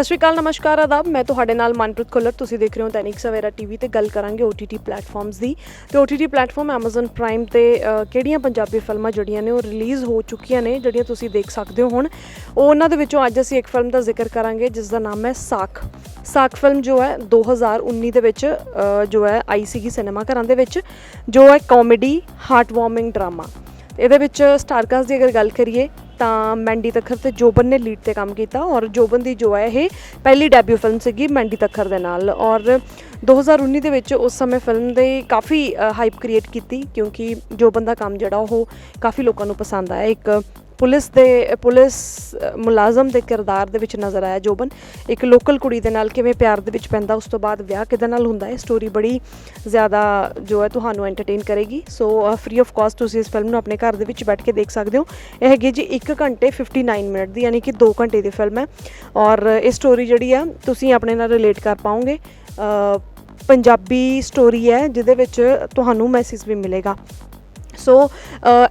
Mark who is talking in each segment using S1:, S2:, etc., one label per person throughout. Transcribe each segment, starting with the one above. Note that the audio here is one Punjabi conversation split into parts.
S1: ਸਤਿ ਸ਼੍ਰੀ ਅਕਾਲ, ਨਮਸਕਾਰ, ਆਦਾਬ। ਮੈਂ ਤੁਹਾਡੇ ਨਾਲ ਮਨਪ੍ਰੀਤ ਖੁੱਲਰ। ਤੁਸੀਂ ਦੇਖ ਰਹੇ ਹੋ ਦੈਨਿਕ ਸਵੇਰਾ ਟੀਵੀ ਤੇ ਗੱਲ ਕਰਾਂਗੇ OTT ਪਲੇਟਫਾਰਮਸ ਦੀ। ਤੇ OTT ਪਲੇਟਫਾਰਮ Amazon Prime ਤੇ ਕਿਹੜੀਆਂ ਪੰਜਾਬੀ ਫਿਲਮਾਂ ਜਿਹੜੀਆਂ ਨੇ ਉਹ ਰਿਲੀਜ਼ ਹੋ ਚੁੱਕੀਆਂ ਨੇ, ਜਿਹੜੀਆਂ ਤੁਸੀਂ ਦੇਖ ਸਕਦੇ ਹੋ ਹੁਣ। ਉਹ ਉਹਨਾਂ ਦੇ ਵਿੱਚੋਂ ਅੱਜ ਅਸੀਂ ਇੱਕ ਫਿਲਮ ਦਾ ਜ਼ਿਕਰ ਕਰਾਂਗੇ ਜਿਸ ਦਾ ਨਾਮ ਹੈ ਸਾਖ। ਸਾਖ ਫਿਲਮ ਜੋ ਹੈ 2019 ਦੇ ਵਿੱਚ ਜੋ ਹੈ, ਆਈ ਸੀਗੀ ਸਿਨੇਮਾ ਘਰਾਂ ਦੇ ਵਿੱਚ, ਜੋ ਹੈ ਕਾਮੇਡੀ ਹਾਰਟ ਵਾਰਮਿੰਗ ਡਰਾਮਾ ਇਹਦੇ ਵਿੱਚ ਸਟਾਰਕਾਸਟ ਦੀ ਅਗਰ ਗੱਲ ਕਰੀਏ ਤਾਂ ਮੈਂਡੀ ਤੱਖਰ ਤੇ ਜੋਬਨ ਨੇ ਲੀਡ ਤੇ ਕੰਮ ਕੀਤਾ ਔਰ ਜੋਬਨ ਦੀ ਜੋ ਹੈ ਇਹ ਪਹਿਲੀ ਡੈਬਿਊ ਫਿਲਮ ਸੀਗੀ ਮੈਂਡੀ ਤੱਖਰ ਦੇ ਨਾਲ ਔਰ 2019 ਦੇ ਵਿੱਚ ਉਸ ਸਮੇਂ ਫਿਲਮ ਦੇ ਕਾਫੀ ਹਾਈਪ ਕ੍ਰੀਏਟ ਕੀਤੀ ਕਿਉਂਕਿ ਜੋਬਨ ਦਾ ਕੰਮ ਜਿਹੜਾ ਉਹ ਕਾਫੀ ਲੋਕਾਂ ਨੂੰ ਪਸੰਦ ਆਇਆ। ਇੱਕ ਪੁਲਿਸ ਦੇ, ਪੁਲਿਸ ਮੁਲਾਜ਼ਮ ਦੇ ਕਿਰਦਾਰ ਦੇ ਵਿੱਚ ਨਜ਼ਰ ਆਇਆ ਜੋਬਨ। ਇੱਕ ਲੋਕਲ ਕੁੜੀ ਦੇ ਨਾਲ ਕਿਵੇਂ ਪਿਆਰ ਦੇ ਵਿੱਚ ਪੈਂਦਾ, ਉਸ ਤੋਂ ਬਾਅਦ ਵਿਆਹ ਕਿਹਦੇ ਨਾਲ ਹੁੰਦਾ ਹੈ? ਸਟੋਰੀ ਬੜੀ ਜ਼ਿਆਦਾ ਜੋ ਹੈ ਤੁਹਾਨੂੰ ਐਂਟਰਟੇਨ ਕਰੇਗੀ। ਸੋ ਫ੍ਰੀ ਆਫ ਕਾਸਟ ਤੁਸੀਂ ਇਸ ਫਿਲਮ ਨੂੰ ਆਪਣੇ ਘਰ ਦੇ ਵਿੱਚ ਬੈਠ ਕੇ ਦੇਖ ਸਕਦੇ ਹੋ। ਇਹ ਹੈਗੀ ਜੀ 1 ਘੰਟੇ 59 ਮਿੰਟ ਦੀ, ਯਾਨੀ ਕਿ 2 ਘੰਟੇ ਦੀ ਫਿਲਮ ਹੈ। ਔਰ ਇਹ ਸਟੋਰੀ ਜਿਹੜੀ ਆ ਤੁਸੀਂ ਆਪਣੇ ਨਾਲ ਰਿਲੇਟ ਕਰ ਪਾਓਗੇ। ਪੰਜਾਬੀ ਸਟੋਰੀ ਹੈ, ਜਿਹਦੇ ਵਿੱਚ ਤੁਹਾਨੂੰ ਮੈਸੇਜ ਵੀ ਮਿਲੇਗਾ। ਸੋ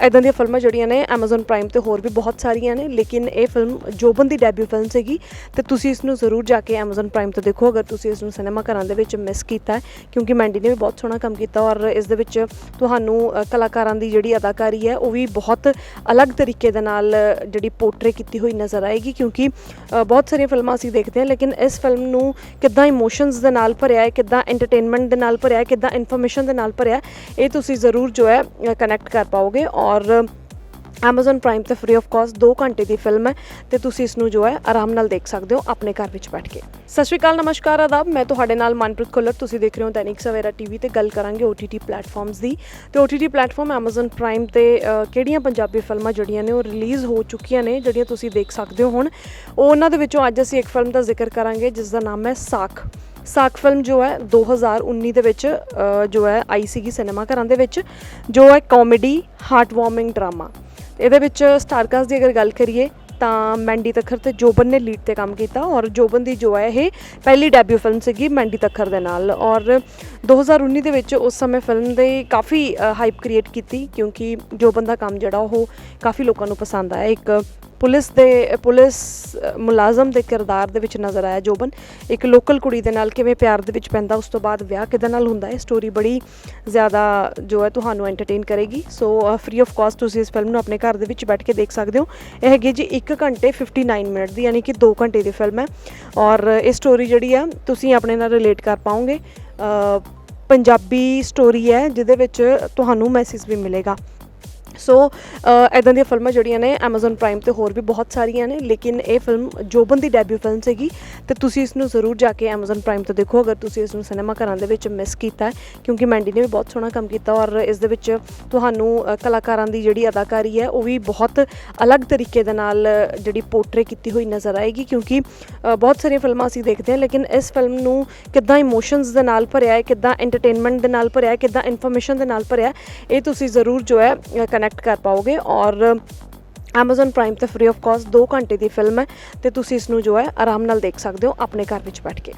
S1: ਇਦਾਂ ਦੀਆਂ ਫਿਲਮਾਂ ਜਿਹੜੀਆਂ ਨੇ Amazon Prime ਤੇ ਹੋਰ ਵੀ ਬਹੁਤ ਸਾਰੀਆਂ ਨੇ ਲੇਕਿਨ ਇਹ ਫਿਲਮ ਜੋਬਨ ਦੀ ਡੈਬਿਊ ਫਿਲਮ ਸੀਗੀ ਤੇ ਤੁਸੀਂ ਇਸ ਨੂੰ ਜ਼ਰੂਰ ਜਾ ਕੇ Amazon Prime ਤੇ ਦੇਖੋ ਅਗਰ ਤੁਸੀਂ ਇਸ ਨੂੰ ਸਿਨੇਮਾ ਘਰਾਂ ਦੇ ਵਿੱਚ ਮਿਸ ਕੀਤਾ ਹੈ ਕਿਉਂਕਿ ਮੈਂਡੀ ਨੇ ਵੀ ਬਹੁਤ ਸੋਹਣਾ ਕੰਮ ਕੀਤਾ ਔਰ ਇਸ ਦੇ ਵਿੱਚ ਤੁਹਾਨੂੰ ਕਲਾਕਾਰਾਂ ਦੀ ਜਿਹੜੀ ਅਦਾਕਾਰੀ ਹੈ ਉਹ ਵੀ ਬਹੁਤ ਅਲੱਗ ਤਰੀਕੇ ਦੇ ਨਾਲ ਜਿਹੜੀ ਪੋਰਟਰੇ ਕੀਤੀ ਹੋਈ ਨਜ਼ਰ ਆਏਗੀ ਕਿਉਂਕਿ ਬਹੁਤ ਸਾਰੀਆਂ ਫਿਲਮਾਂ ਅਸੀਂ ਦੇਖਦੇ ਹਾਂ ਲੇਕਿਨ ਇਸ ਫਿਲਮ ਨੂੰ ਕਿੱਦਾਂ ਇਮੋਸ਼ਨਸ ਦੇ ਨਾਲ ਭਰਿਆ ਹੈ ਕਿੱਦਾਂ ਐਂਟਰਟੇਨਮੈਂਟ ਦੇ ਨਾਲ ਭਰਿਆ ਹੈ ਕਿੱਦਾਂ ਇਨਫੋਰਮੇਸ਼ਨ ਦੇ ਨਾਲ ਭਰਿਆ ਹੈ, ਇਹ ਤੁਸੀਂ ਜ਼ਰੂਰ ਜੋ ਹੈ ਕਨੈਕਟ ਕਰ ਪਾਓਗੇ ਔਰ Amazon Prime ਤੇ ਫ੍ਰੀ ਆਫ ਕਾਸਟ 2 ਘੰਟੇ ਦੀ ਫਿਲਮ ਹੈ ਤੇ ਤੁਸੀਂ ਇਸ ਨੂੰ ਜੋ ਹੈ ਆਰਾਮ ਨਾਲ ਦੇਖ ਸਕਦੇ ਹੋ ਆਪਣੇ ਘਰ ਵਿੱਚ ਬੈਠ ਕੇ। ਸਤਿ ਸ਼੍ਰੀ ਅਕਾਲ, ਨਮਸਕਾਰ, ਆਦਾਬ। ਮੈਂ ਤੁਹਾਡੇ ਨਾਲ ਮਨਪ੍ਰੀਤ ਖੁੱਲਰ। ਤੁਸੀਂ ਦੇਖ ਰਹੇ ਹੋ ਦੈਨਿਕ ਸਵੇਰਾ ਟੀਵੀ ਤੇ ਗੱਲ ਕਰਾਂਗੇ OTT ਪਲੇਟਫਾਰਮਸ ਦੀ। ਤੇ OTT ਪਲੇਟਫਾਰਮ Amazon Prime ਤੇ ਕਿਹੜੀਆਂ ਪੰਜਾਬੀ ਫਿਲਮਾਂ ਜਿਹੜੀਆਂ ਨੇ ਉਹ ਰਿਲੀਜ਼ ਹੋ ਚੁੱਕੀਆਂ ਨੇ, ਜਿਹੜੀਆਂ ਤੁਸੀਂ ਦੇਖ ਸਕਦੇ ਹੋ ਹੁਣ। ਉਹ ਉਹਨਾਂ ਦੇ ਵਿੱਚੋਂ ਅੱਜ ਅਸੀਂ ਇੱਕ ਫਿਲਮ ਦਾ ਜ਼ਿਕਰ ਕਰਾਂਗੇ ਜਿਸ ਦਾ ਨਾਮ ਹੈ ਸਾਖ। ਸਾਕ ਫਿਲਮ ਜੋ ਹੈ 2019 ਦੇ ਵਿੱਚ ਜੋ ਹੈ ਆਈ ਸੀਗੀ ਸਿਨੇਮਾ ਘਰਾਂ ਦੇ ਵਿੱਚ, ਜੋ ਹੈ ਕਾਮੇਡੀ ਹਾਰਟ ਵਾਰਮਿੰਗ ਡਰਾਮਾ ਇਹਦੇ ਵਿੱਚ ਸਟਾਰਕਾਸਟ ਦੀ ਅਗਰ ਗੱਲ ਕਰੀਏ, ਤਾਂ ਮੈਂਡੀ ਤੱਖਰ ਤੇ ਜੋਬਨ ਨੇ ਲੀਡ ਤੇ ਕੰਮ ਕੀਤਾ ਔਰ ਜੋਬਨ ਦੀ ਜੋ ਹੈ ਇਹ ਪਹਿਲੀ ਡੈਬਿਊ ਫਿਲਮ ਸੀਗੀ ਮੈਂਡੀ ਤੱਖਰ ਦੇ ਨਾਲ। ਔਰ 2019 ਦੇ ਵਿੱਚ ਉਸ ਸਮੇਂ ਫਿਲਮ ਦੇ ਕਾਫੀ ਹਾਈਪ ਕ੍ਰੀਏਟ ਕੀਤੀ ਕਿਉਂਕਿ ਜੋਬਨ ਦਾ ਕੰਮ ਜਿਹੜਾ ਉਹ ਕਾਫੀ ਲੋਕਾਂ ਨੂੰ ਪਸੰਦ ਆਇਆ। ਇੱਕ ਪੁਲਿਸ ਦੇ, ਪੁਲਿਸ ਮੁਲਾਜ਼ਮ ਦੇ ਕਿਰਦਾਰ ਦੇ ਵਿੱਚ ਨਜ਼ਰ ਆਇਆ ਜੋਬਨ। ਇੱਕ ਲੋਕਲ ਕੁੜੀ ਦੇ ਨਾਲ ਕਿਵੇਂ ਪਿਆਰ ਦੇ ਵਿੱਚ ਪੈਂਦਾ, ਉਸ ਤੋਂ ਬਾਅਦ ਵਿਆਹ ਕਿਹਦੇ ਨਾਲ ਹੁੰਦਾ ਹੈ ਸਟੋਰੀ ਬੜੀ ਜ਼ਿਆਦਾ ਜੋ ਹੈ ਤੁਹਾਨੂੰ ਐਂਟਰਟੇਨ ਕਰੇਗੀ। ਸੋ ਫ੍ਰੀ ਆਫ ਕਾਸਟ ਤੁਸੀਂ ਇਸ ਫਿਲਮ ਨੂੰ ਆਪਣੇ ਘਰ ਦੇ ਵਿੱਚ ਬੈਠ ਕੇ ਦੇਖ ਸਕਦੇ ਹੋ। ਇਹ ਹੈਗੀ ਜੀ 1 ਘੰਟੇ 59 ਮਿੰਟ ਦੀ, ਯਾਨੀ ਕਿ 2 ਘੰਟੇ ਦੀ ਫਿਲਮ ਹੈ। ਔਰ ਇਹ ਸਟੋਰੀ ਜਿਹੜੀ ਆ ਤੁਸੀਂ ਆਪਣੇ ਨਾਲ ਰਿਲੇਟ ਕਰ ਪਾਓਗੇ। ਪੰਜਾਬੀ ਸਟੋਰੀ ਹੈ ਜਿਹਦੇ ਵਿੱਚ ਤੁਹਾਨੂੰ ਮੈਸੇਜ ਵੀ ਮਿਲੇਗਾ। ਸੋ ਇਦਾਂ ਦੀਆਂ ਫਿਲਮਾਂ ਜਿਹੜੀਆਂ ਨੇ Amazon Prime ਤੇ ਹੋਰ ਵੀ ਬਹੁਤ ਸਾਰੀਆਂ ਨੇ ਲੇਕਿਨ ਇਹ ਫਿਲਮ ਜੋਬਨ ਦੀ ਡੈਬਿਊ ਫਿਲਮ ਸੀਗੀ ਤੇ ਤੁਸੀਂ ਇਸ ਨੂੰ ਜ਼ਰੂਰ ਜਾ ਕੇ Amazon Prime ਤੇ ਦੇਖੋ ਅਗਰ ਤੁਸੀਂ ਇਸ ਨੂੰ ਸਿਨੇਮਾ ਘਰਾਂ ਦੇ ਵਿੱਚ ਮਿਸ ਕੀਤਾ ਕਿਉਂਕਿ ਮੈਂਡੀ ਨੇ ਵੀ ਬਹੁਤ ਸੋਹਣਾ ਕੰਮ ਕੀਤਾ ਔਰ ਇਸ ਦੇ ਵਿੱਚ ਤੁਹਾਨੂੰ ਕਲਾਕਾਰਾਂ ਦੀ ਜਿਹੜੀ ਅਦਾਕਾਰੀ ਹੈ ਉਹ ਵੀ ਬਹੁਤ ਅਲੱਗ ਤਰੀਕੇ ਦੇ ਨਾਲ ਜਿਹੜੀ ਪੋਰਟਰੇ ਕੀਤੀ ਹੋਈ ਨਜ਼ਰ ਆਏਗੀ ਕਿਉਂਕਿ ਬਹੁਤ ਸਾਰੀਆਂ ਫਿਲਮਾਂ ਅਸੀਂ ਦੇਖਦੇ ਹਾਂ ਲੇਕਿਨ ਇਸ ਫਿਲਮ ਨੂੰ ਕਿੱਦਾਂ ਇਮੋਸ਼ਨਸ ਦੇ ਨਾਲ ਭਰਿਆ ਹੈ ਕਿੱਦਾਂ ਐਂਟਰਟੇਨਮੈਂਟ ਦੇ ਨਾਲ ਭਰਿਆ ਹੈ ਕਿੱਦਾਂ ਇਨਫੋਰਮੇਸ਼ਨ ਦੇ ਨਾਲ ਭਰਿਆ ਹੈ, ਇਹ ਤੁਸੀਂ ਜ਼ਰੂਰ ਜੋ ਹੈ ਕਨੈਕਟ ਕਰ ਪਾਓਗੇ ਔਰ Amazon Prime ਤੇ ਫ੍ਰੀ ਆਫ ਕਾਸਟ 2 ਘੰਟੇ ਦੀ ਫਿਲਮ ਹੈ ਤੇ ਤੁਸੀਂ ਇਸ ਨੂੰ ਜੋ ਹੈ ਆਰਾਮ ਨਾਲ ਦੇਖ ਸਕਦੇ ਹੋ ਆਪਣੇ ਘਰ ਵਿੱਚ ਬੈਠ ਕੇ।